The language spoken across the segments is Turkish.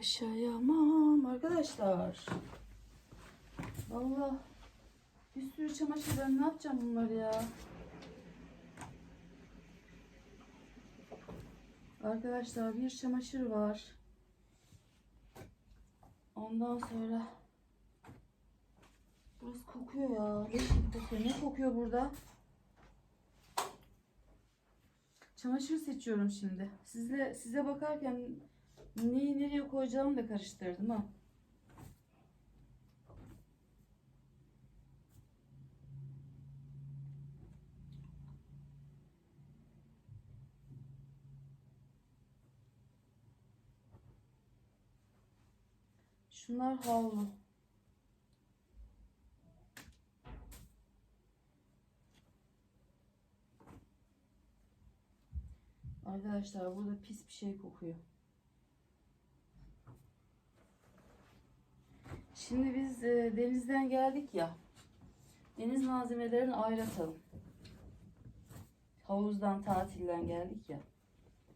yaşayamam arkadaşlar. Vallahi bir sürü çamaşır ben ne yapacağım bunları ya? Arkadaşlar bir çamaşır var. Ondan sonra burası kokuyor ya. Gibi kokuyor. Ne kokuyor burada? Çamaşır seçiyorum şimdi. Sizle size bakarken neyi nereye koyacağımı da karıştırdım ha. Şunlar havlu. Arkadaşlar burada pis bir şey kokuyor. Şimdi biz e, denizden geldik ya. Deniz malzemelerini ayrı atalım. Havuzdan, tatilden geldik ya.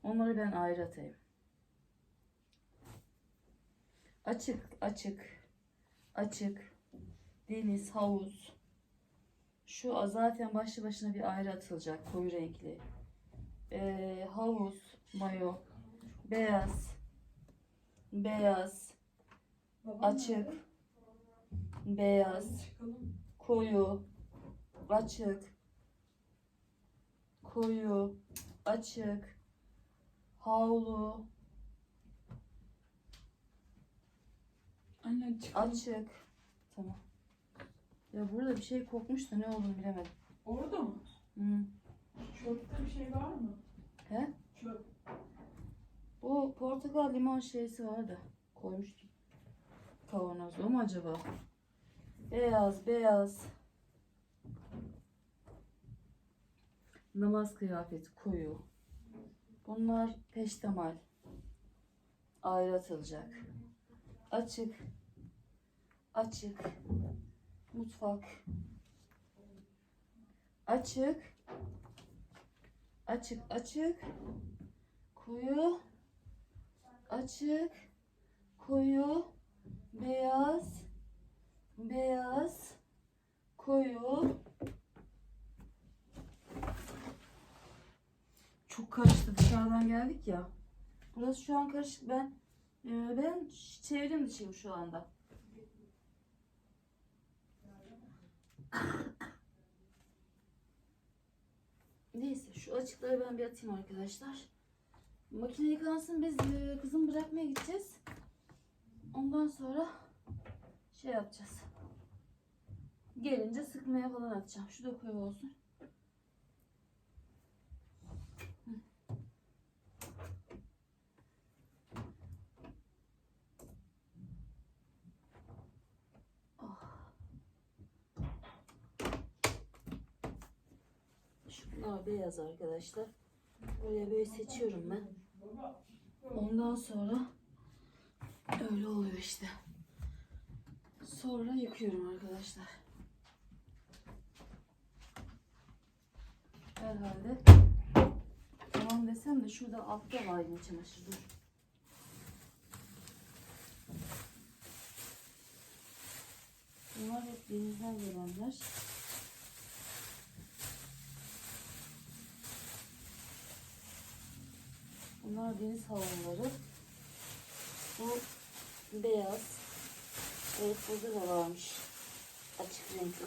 Onları ben ayrı atayım. Açık, açık, açık, deniz, havuz. Şu zaten başlı başına bir ayrı atılacak koyu renkli. Ee, havuz, mayo, beyaz, beyaz, açık, beyaz, koyu, açık, koyu, açık, havlu, Anne çıkalım. açık. Tamam. Ya burada bir şey kokmuş da ne olduğunu bilemedim. Orada mı? Hı. Çöpte bir şey var mı? He? Çöp. Bu portakal limon şeysi var da koymuştum. Kavanoz o mu acaba? Beyaz beyaz. Namaz kıyafeti koyu. Bunlar peştemal. Ayrı atılacak. Açık. Açık. Mutfak. Açık. Açık açık. Koyu. Açık. Koyu. Beyaz. Beyaz. Koyu. Çok karıştı dışarıdan geldik ya. Burası şu an karışık. Ben e, ben çevrim dışıyım şu anda. Neyse şu açıkları ben bir atayım arkadaşlar. Makine yıkansın biz e, kızım bırakmaya gideceğiz. Ondan sonra şey yapacağız. Gelince sıkmaya falan atacağım. Şu da koyu olsun. Şunlar beyaz arkadaşlar. Buraya böyle seçiyorum ben. Ondan sonra öyle oluyor işte. Sonra yıkıyorum arkadaşlar. Herhalde tamam desem de şurada altta var yine çamaşır dur. Bunlar hep denizden gelenler. Bunlar deniz havluları. Bu beyaz. Evet burada da varmış. Açık renkli.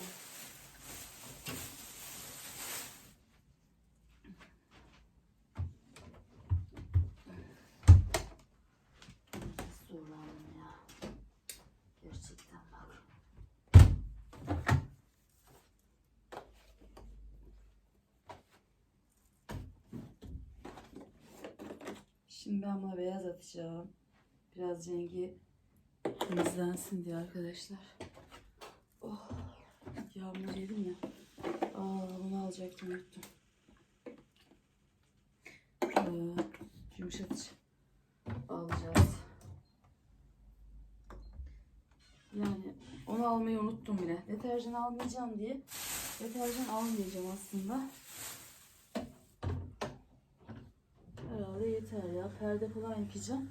Şimdi ben buna beyaz atacağım. Biraz rengi temizlensin diye arkadaşlar. Oh, yağmur yedim ya. Aa, bunu alacaktım unuttum. Ee, yumuşatıcı alacağız. Yani onu almayı unuttum bile. Deterjan almayacağım diye. Deterjan almayacağım aslında. Herhalde yeter ya. Perde falan yıkayacağım.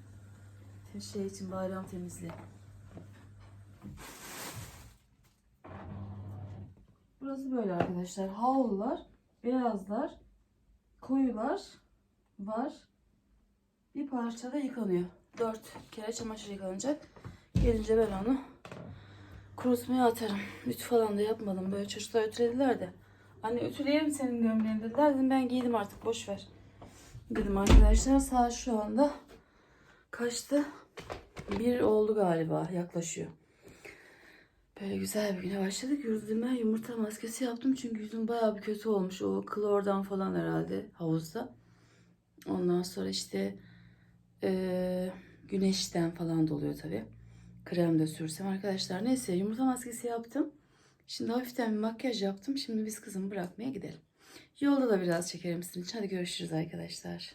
Şey için bayram temizliği. Burası böyle arkadaşlar. Havlular, beyazlar, koyular var. Bir parça da yıkanıyor. Dört kere çamaşır yıkanacak. Gelince ben onu kurutmaya atarım. Ütü falan da yapmadım. Böyle çocuklar ütülediler de. Anne ütüleyelim senin gömleğini dediler. Dedim ben giydim artık boş ver. Dedim arkadaşlar saat şu anda kaçtı? Bir oldu galiba yaklaşıyor. Böyle güzel bir güne başladık. Yüzüme yumurta maskesi yaptım. Çünkü yüzüm bayağı bir kötü olmuş. O klordan falan herhalde havuzda. Ondan sonra işte eee, güneşten falan doluyor tabii. Krem de sürsem arkadaşlar. Neyse yumurta maskesi yaptım. Şimdi hafiften bir makyaj yaptım. Şimdi biz kızımı bırakmaya gidelim. Yolda da biraz çekerim sizin için. Hadi görüşürüz arkadaşlar.